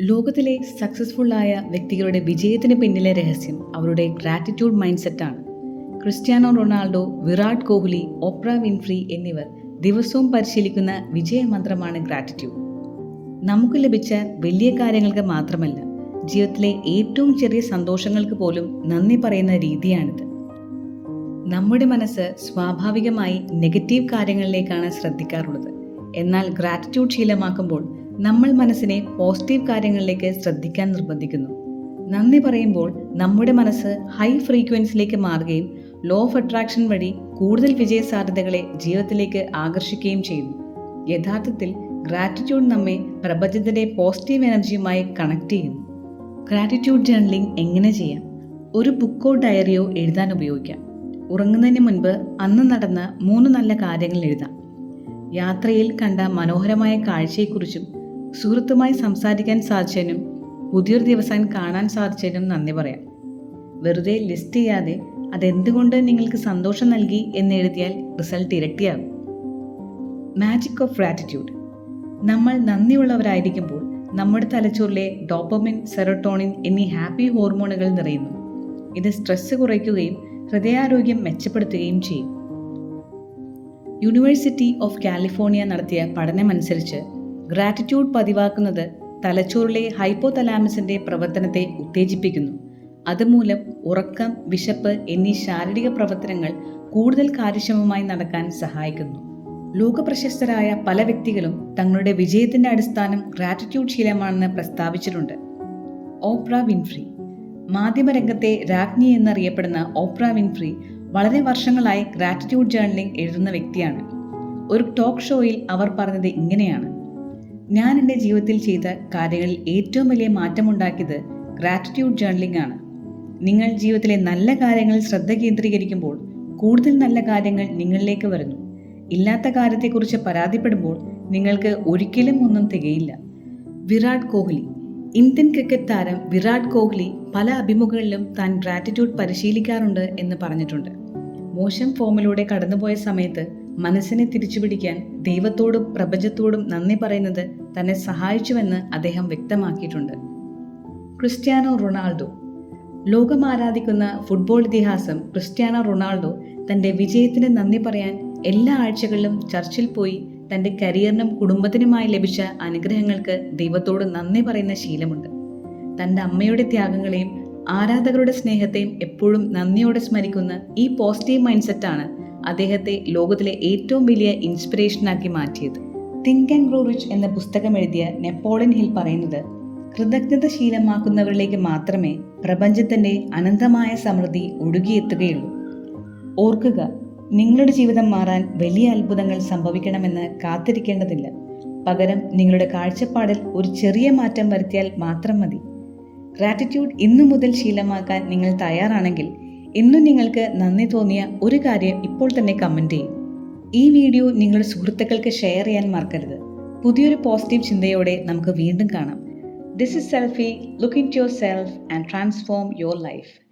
ലോകത്തിലെ സക്സസ്ഫുള്ളായ വ്യക്തികളുടെ വിജയത്തിന് പിന്നിലെ രഹസ്യം അവരുടെ ഗ്രാറ്റിറ്റ്യൂഡ് മൈൻഡ് സെറ്റാണ് Cristiano Ronaldo Virat Kohli Oprah Winfrey എന്നിവർ ദിവസവും പരിശീലിക്കുന്ന വിജയമന്ത്രമാണ് ഗ്രാറ്റിറ്റ്യൂഡ് നമുക്ക് ലഭിച്ച വലിയ കാര്യങ്ങൾക്ക് മാത്രമല്ല ജീവിതത്തിലെ ഏറ്റവും ചെറിയ സന്തോഷങ്ങൾക്ക് പോലും നന്ദി പറയുന്ന രീതിയാണിത്. നമ്മുടെ മനസ്സ് സ്വാഭാവികമായി നെഗറ്റീവ് കാര്യങ്ങളിലേക്കാണ് ശ്രദ്ധിക്കാറുള്ളത്. എന്നാൽ ഗ്രാറ്റിറ്റ്യൂഡ് ശീലമാക്കുമ്പോൾ നമ്മൾ മനസ്സിനെ പോസിറ്റീവ് കാര്യങ്ങളിലേക്ക് ശ്രദ്ധിക്കാൻ നിർബന്ധിക്കുന്നു. നന്ദി പറയുമ്പോൾ നമ്മുടെ മനസ്സ് ഹൈ ഫ്രീക്വൻസിയിലേക്ക് മാറുകയും ലോ ഓഫ് അട്രാക്ഷൻ വഴി കൂടുതൽ വിജയ സാധ്യതകളെ ജീവിതത്തിലേക്ക് ആകർഷിക്കുകയും ചെയ്യുന്നു. യഥാർത്ഥത്തിൽ ഗ്രാറ്റിറ്റ്യൂഡ് നമ്മെ പ്രപഞ്ചത്തിന്റെ പോസിറ്റീവ് എനർജിയുമായി കണക്ട് ചെയ്യുന്നു. ഗ്രാറ്റിറ്റ്യൂഡ് ജേർണലിംഗ് എങ്ങനെ ചെയ്യാം? ഒരു ബുക്കോ ഡയറിയോ എഴുതാൻ ഉപയോഗിക്കാം. ഉറങ്ങുന്നതിന് മുൻപ് അന്ന് നടന്ന മൂന്ന് നല്ല കാര്യങ്ങൾ എഴുതാം. യാത്രയിൽ കണ്ട മനോഹരമായ കാഴ്ചയെക്കുറിച്ചും സുഹൃത്തുമായി സംസാരിക്കാൻ സാധിച്ചതിനും പുതിയൊരു ദിവസം കാണാൻ സാധിച്ചതിനും നന്ദി പറയാം. വെറുതെ ലിസ്റ്റ് ചെയ്യാതെ അതെന്തുകൊണ്ട് നിങ്ങൾക്ക് സന്തോഷം നൽകി എന്ന് എഴുതിയാൽ റിസൾട്ട് ഇരട്ടിയാകും. Magic of gratitude. നമ്മൾ നന്ദിയുള്ളവരായിരിക്കുമ്പോൾ നമ്മുടെ തലച്ചോറിലെ ഡോപ്പമിൻ സെറട്ടോണിൻ എന്നീ ഹാപ്പി ഹോർമോണുകൾ നിറയുന്നു. ഇത് സ്ട്രെസ് കുറയ്ക്കുകയും ഹൃദയാരോഗ്യം മെച്ചപ്പെടുത്തുകയും ചെയ്യും. യൂണിവേഴ്സിറ്റി ഓഫ് കാലിഫോർണിയ നടത്തിയ പഠനമനുസരിച്ച് ഗ്രാറ്റിറ്റ്യൂഡ് പതിവാക്കുന്നത് തലച്ചോറിലെ ഹൈപ്പോ തലാമസിന്റെ പ്രവർത്തനത്തെ ഉത്തേജിപ്പിക്കുന്നു. അതുമൂലം ഉറക്കം വിശപ്പ് എന്നീ ശാരീരിക പ്രവർത്തനങ്ങൾ കൂടുതൽ കാര്യക്ഷമമായി നടക്കാൻ സഹായിക്കുന്നു. ലോകപ്രശസ്തരായ പല വ്യക്തികളും തങ്ങളുടെ വിജയത്തിന്റെ അടിസ്ഥാനം ഗ്രാറ്റിറ്റ്യൂഡ് ശീലമാണെന്ന് പ്രസ്താവിച്ചിട്ടുണ്ട്. Oprah Winfrey. മാധ്യമരംഗത്തെ രാജ്ഞി എന്നറിയപ്പെടുന്ന ഓപ്ര വിൻഫ്രി വളരെ വർഷങ്ങളായി ഗ്രാറ്റിറ്റ്യൂഡ് ജേർണലിംഗ് എഴുതുന്ന വ്യക്തിയാണ്. ഒരു ടോക്ക് ഷോയിൽ അവർ പറഞ്ഞത് ഇങ്ങനെയാണ്. ഞാൻ എന്റെ ജീവിതത്തിൽ ചെയ്ത കാര്യങ്ങളിൽ ഏറ്റവും വലിയ മാറ്റമുണ്ടാക്കിയത് ഗ്രാറ്റിറ്റ്യൂഡ് ജേർണലിംഗ് ആണ്. നിങ്ങൾ ജീവിതത്തിലെ നല്ല കാര്യങ്ങളിൽ ശ്രദ്ധ കേന്ദ്രീകരിക്കുമ്പോൾ കൂടുതൽ നല്ല കാര്യങ്ങൾ നിങ്ങളിലേക്ക് വരുന്നു. ഇല്ലാത്ത കാര്യത്തെക്കുറിച്ച് പരാതിപ്പെടുമ്പോൾ നിങ്ങൾക്ക് ഒരിക്കലും ഒന്നും തികയില്ല. വിരാട് കോഹ്ലി. ഇന്ത്യൻ ക്രിക്കറ്റ് താരം വിരാട് കോഹ്ലി പല അഭിമുഖങ്ങളിലും താൻ ഗ്രാറ്റിറ്റ്യൂഡ് പരിശീലിക്കാറുണ്ട് എന്ന് പറഞ്ഞിട്ടുണ്ട്. മോശം ഫോമിലൂടെ കടന്നുപോയ സമയത്ത് മനസ്സിനെ തിരിച്ചുപിടിക്കാൻ ദൈവത്തോടും പ്രപഞ്ചത്തോടും നന്ദി പറയുന്നത് തന്നെ സഹായിച്ചുവെന്ന് അദ്ദേഹം വ്യക്തമാക്കിയിട്ടുണ്ട്. Cristiano Ronaldo. ലോകം ആരാധിക്കുന്ന ഫുട്ബോൾ ഇതിഹാസം ക്രിസ്ത്യാനോ റൊണാൾഡോ തന്റെ വിജയത്തിന് നന്ദി പറയാൻ എല്ലാ ആഴ്ചകളിലും ചർച്ചിൽ പോയി തന്റെ കരിയറിനും കുടുംബത്തിനുമായി ലഭിച്ച അനുഗ്രഹങ്ങൾക്ക് ദൈവത്തോട് നന്ദി പറയുന്ന ശീലമുണ്ട്. തന്റെ അമ്മയുടെ ത്യാഗങ്ങളെയും ആരാധകരുടെ സ്നേഹത്തെയും എപ്പോഴും നന്ദിയോടെ സ്മരിക്കുന്ന ഈ പോസിറ്റീവ് മൈൻഡ് സെറ്റാണ് അദ്ദേഹത്തെ ലോകത്തിലെ ഏറ്റവും വലിയ ഇൻസ്പിറേഷനാക്കി മാറ്റിയത്. തിങ്ക് ആൻഡ് ഗ്രോ റിച്ച് എന്ന പുസ്തകം എഴുതിയ നെപ്പോളിയൻ ഹിൽ പറയുന്നത് കൃതജ്ഞത ശീലമാക്കുന്നവരിലേക്ക് മാത്രമേ പ്രപഞ്ചത്തിന്റെ അനന്തമായ സമൃദ്ധി ഒഴുകിയെത്തുകയുള്ളൂ. ഓർക്കുക നിങ്ങളുടെ ജീവിതം മാറാൻ വലിയ അത്ഭുതങ്ങൾ സംഭവിക്കണമെന്ന് കാത്തിരിക്കേണ്ടതില്ല. പകരം നിങ്ങളുടെ കാഴ്ചപ്പാടിൽ ഒരു ചെറിയ മാറ്റം വരുത്തിയാൽ മാത്രം മതി. ഗ്രാറ്റിറ്റ്യൂഡ് ഇന്നു മുതൽ ശീലമാക്കാൻ നിങ്ങൾ തയ്യാറാണെങ്കിൽ ഇന്നും നിങ്ങൾക്ക് നന്ദി തോന്നിയ ഒരു കാര്യം ഇപ്പോൾ തന്നെ കമന്റ് ചെയ്യും. ഈ വീഡിയോ നിങ്ങളുടെ സുഹൃത്തുക്കൾക്ക് ഷെയർ ചെയ്യാൻ മറക്കരുത്. പുതിയൊരു പോസിറ്റീവ് ചിന്തയോടെ നമുക്ക് വീണ്ടും കാണാം. This is selfie look in yourself and transform your life